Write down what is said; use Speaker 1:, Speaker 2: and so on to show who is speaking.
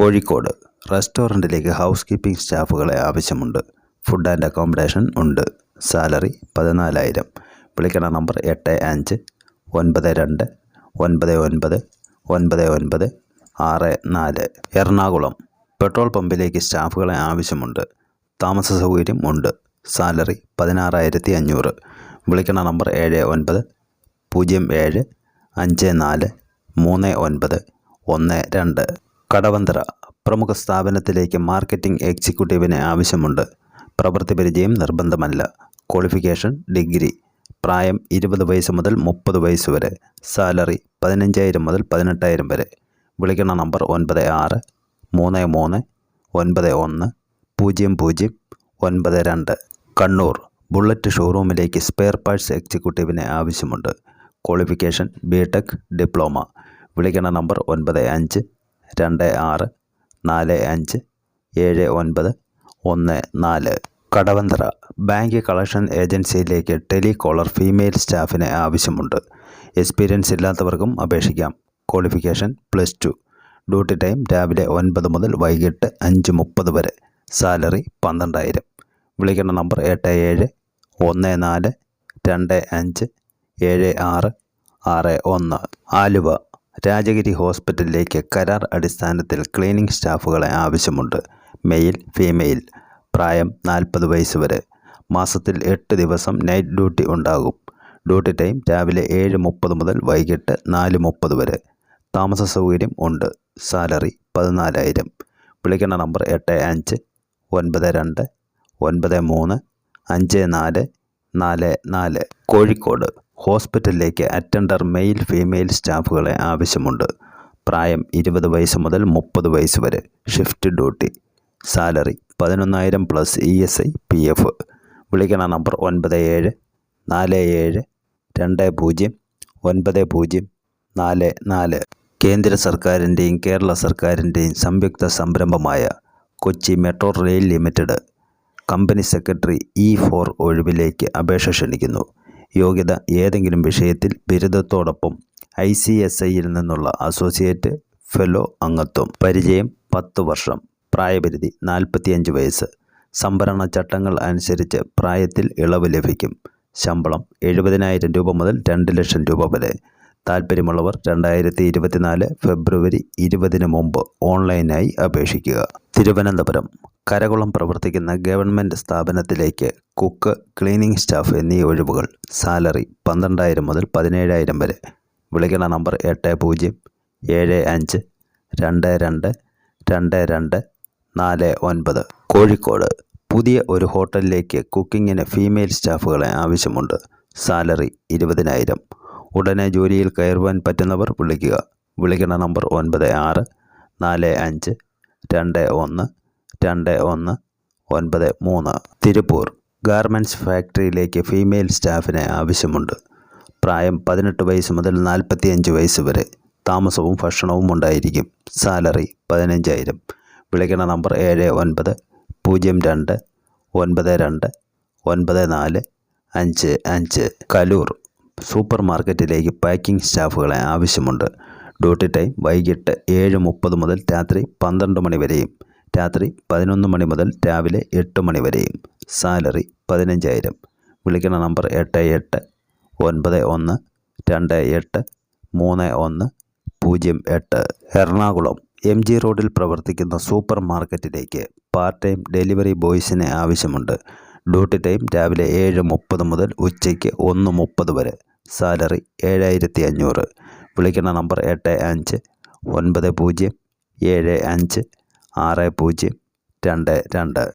Speaker 1: Kozhikode റെസ്റ്റോറന്റിലേക്ക് house keeping സ്റ്റാഫുകളെ ആവശ്യമുണ്ട്. Food and accommodation ഉണ്ട്. സാലറി പതിനാലായിരം. വിളിക്കണ നമ്പർ എട്ട് അഞ്ച് ഒൻപത് രണ്ട് ഒൻപത് ഒൻപത് ഒൻപത് ഒൻപത് ആറ് നാല്. എറണാകുളം. പെട്രോൾ പമ്പിലേക്ക് സ്റ്റാഫുകളെ ആവശ്യമുണ്ട്. താമസ സൗകര്യം ഉണ്ട്. സാലറി പതിനാറായിരത്തി അഞ്ഞൂറ്. വിളിക്കണ നമ്പർ ഏഴ് ഒൻപത് പൂജ്യം ഏഴ് അഞ്ച് നാല് മൂന്ന് ഒൻപത് ഒന്ന് രണ്ട്. കടവന്തറ പ്രമുഖ സ്ഥാപനത്തിലേക്ക് മാർക്കറ്റിംഗ് എക്സിക്യൂട്ടീവിനെ ആവശ്യമുണ്ട്. പ്രവൃത്തി പരിചയം നിർബന്ധമല്ല. ക്വാളിഫിക്കേഷൻ ഡിഗ്രി പ്രായം ഇരുപത് വയസ്സ് മുതൽ മുപ്പത് വയസ്സ് വരെ. സാലറി പതിനഞ്ചായിരം മുതൽ പതിനെട്ടായിരം വരെ. വിളിക്കുന്ന നമ്പർ ഒൻപത് ആറ് മൂന്ന് മൂന്ന് ഒൻപത് ഒന്ന് പൂജ്യം പൂജ്യം ഒൻപത് രണ്ട്. കണ്ണൂർ ബുള്ളറ്റ് ഷോറൂമിലേക്ക് സ്പെയർ പാർട്സ് എക്സിക്യൂട്ടീവിനെ ആവശ്യമുണ്ട്. Qualification B diploma. വിളിക്കുന്ന നമ്പർ ഒൻപത് അഞ്ച് രണ്ട് ആറ് നാല് അഞ്ച് ഏഴ് ഒൻപത് ഒന്ന് നാല്. കടവന്തറ ബാങ്ക് കളക്ഷൻ ഏജൻസിയിലേക്ക് ടെലികോളർ ഫീമെയിൽ സ്റ്റാഫിന് ആവശ്യമുണ്ട്. എക്സ്പീരിയൻസ് ഇല്ലാത്തവർക്കും അപേക്ഷിക്കാം. Qualification plus two. Duty time രാവിലെ ഒൻപത് മുതൽ വൈകിട്ട് അഞ്ച് മുപ്പത് വരെ. സാലറി പന്ത്രണ്ടായിരം. വിളിക്കേണ്ട നമ്പർ എട്ട് ഏഴ് ഒന്ന് നാല് രണ്ട് അഞ്ച് ഏഴ് ആറ് ആറ് ഒന്ന്. ആലുവ രാജഗിരി ഹോസ്പിറ്റലിലേക്ക് കരാർ അടിസ്ഥാനത്തിൽ ക്ലീനിംഗ് സ്റ്റാഫുകളെ ആവശ്യമുണ്ട്. മെയിൽ ഫീമെയിൽ പ്രായം നാൽപ്പത് വയസ്സ് വരെ. മാസത്തിൽ എട്ട് ദിവസം നൈറ്റ് ഡ്യൂട്ടി ഉണ്ടാകും. ഡ്യൂട്ടി ടൈം രാവിലെ ഏഴ് മുപ്പത് മുതൽ വൈകിട്ട് നാല് മുപ്പത് വരെ. താമസ സൗകര്യം ഉണ്ട്. സാലറി പതിനാലായിരം. വിളിക്കുന്ന നമ്പർ എട്ട് അഞ്ച് ഒൻപത് രണ്ട് ഒൻപത് മൂന്ന് അഞ്ച് നാല് നാല് നാല്. കോഴിക്കോട് ഹോസ്പിറ്റലിലേക്ക് അറ്റൻഡർ മെയിൽ ഫീമെയിൽ സ്റ്റാഫുകളെ ആവശ്യമുണ്ട്. പ്രായം ഇരുപത് വയസ്സ് മുതൽ മുപ്പത് വയസ്സ് വരെ. Shift duty. Salary പതിനൊന്നായിരം plus E S I P F. വിളിക്കണ നമ്പർ ഒൻപത് ഏഴ് നാല് ഏഴ് രണ്ട് പൂജ്യം ഒൻപത് പൂജ്യം നാല് നാല്. കേന്ദ്ര സർക്കാരിന്റെയും കേരള സർക്കാരിന്റെയും സംയുക്ത സംരംഭമായ Kochi metro rail limited company secretary E four ഒഴിവിലേക്ക് അപേക്ഷ ക്ഷണിക്കുന്നു. യോഗ്യത ഏതെങ്കിലും വിഷയത്തിൽ ബിരുദത്തോടൊപ്പം ഐ സി എസ് ഐയിൽ നിന്നുള്ള അസോസിയേറ്റ് ഫെലോ അംഗത്വം. പരിചയം പത്ത് വർഷം. പ്രായപരിധി നാൽപ്പത്തിയഞ്ച് വയസ്സ്. സംഭരണ ചട്ടങ്ങൾ അനുസരിച്ച് പ്രായത്തിൽ ഇളവ് ലഭിക്കും. ശമ്പളം എഴുപതിനായിരം രൂപ മുതൽ രണ്ട് ലക്ഷം രൂപ വരെ. താല്പര്യമുള്ളവർ രണ്ടായിരത്തി ഇരുപത്തിനാല് ഫെബ്രുവരി ഇരുപതിന് മുമ്പ് ഓൺലൈനായി അപേക്ഷിക്കുക. തിരുവനന്തപുരം. കരകുളം പ്രവർത്തിക്കുന്ന ഗവൺമെന്റ് സ്ഥാപനത്തിലേക്ക് കുക്ക് ക്ലീനിംഗ് സ്റ്റാഫ് എന്നീ ഒഴിവുകൾ. സാലറി പന്ത്രണ്ടായിരം മുതൽ പതിനേഴായിരം വരെ. വിളിക്കണ നമ്പർ എട്ട് പൂജ്യം ഏഴ് അഞ്ച് രണ്ട് രണ്ട് രണ്ട് രണ്ട് നാല് ഒൻപത്. കോഴിക്കോട് പുതിയ ഒരു ഹോട്ടലിലേക്ക് കുക്കിങ്ങിന് ഫീമെയിൽ സ്റ്റാഫുകളെ ആവശ്യമുണ്ട്. സാലറി ഇരുപതിനായിരം. ഉടനെ ജോലിയിൽ കയറുവാൻ പറ്റുന്നവർ വിളിക്കുക. വിളിക്കണ നമ്പർ ഒൻപത് ആറ് നാല് അഞ്ച് രണ്ട് ഒന്ന് രണ്ട് ഒന്ന് ഒൻപത് മൂന്ന് തിരുപ്പൂർ. ഗാർമെന്റ്സ് ഫാക്ടറിയിലേക്ക് ഫീമെയിൽ സ്റ്റാഫിനെ ആവശ്യമുണ്ട്. പ്രായം പതിനെട്ട് വയസ്സ് മുതൽ നാൽപ്പത്തിയഞ്ച് വയസ്സ് വരെ. താമസവും ഭക്ഷണവും ഉണ്ടായിരിക്കും. സാലറി പതിനഞ്ചായിരം. വിളിക്കണ നമ്പർ ഏഴ് ഒൻപത് പൂജ്യം രണ്ട് ഒൻപത് രണ്ട് ഒൻപത് നാല് അഞ്ച് അഞ്ച്. കലൂർ സൂപ്പർ മാർക്കറ്റിലേക്ക് പാക്കിംഗ് സ്റ്റാഫുകളെ ആവശ്യമുണ്ട്. ഡ്യൂട്ടി ടൈം വൈകിട്ട് ഏഴ് മുപ്പത് മുതൽ രാത്രി പന്ത്രണ്ട് മണി വരെയും. രാത്രി പതിനൊന്ന് മണി മുതൽ രാവിലെ എട്ട് മണി വരെയും. സാലറി പതിനഞ്ചായിരം. വിളിക്കുന്ന നമ്പർ എട്ട് എട്ട് ഒൻപത് ഒന്ന് രണ്ട് എട്ട് മൂന്ന് ഒന്ന് പൂജ്യം എട്ട്. എറണാകുളം എം ജി റോഡിൽ പ്രവർത്തിക്കുന്ന സൂപ്പർ മാർക്കറ്റിലേക്ക് പാർട്ട് ടൈം ഡെലിവറി ബോയ്സിനെ ആവശ്യമുണ്ട്. ഡ്യൂട്ടി ടൈം രാവിലെ ഏഴ് മുപ്പത് മുതൽ ഉച്ചയ്ക്ക് ഒന്ന് മുപ്പത് വരെ. സാലറി ഏഴായിരത്തി അഞ്ഞൂറ്. വിളിക്കുന്ന നമ്പർ എട്ട് അഞ്ച് ഒൻപത് പൂജ്യം ഏഴ് അഞ്ച് ആറ് പൂജ്യം രണ്ട് രണ്ട്.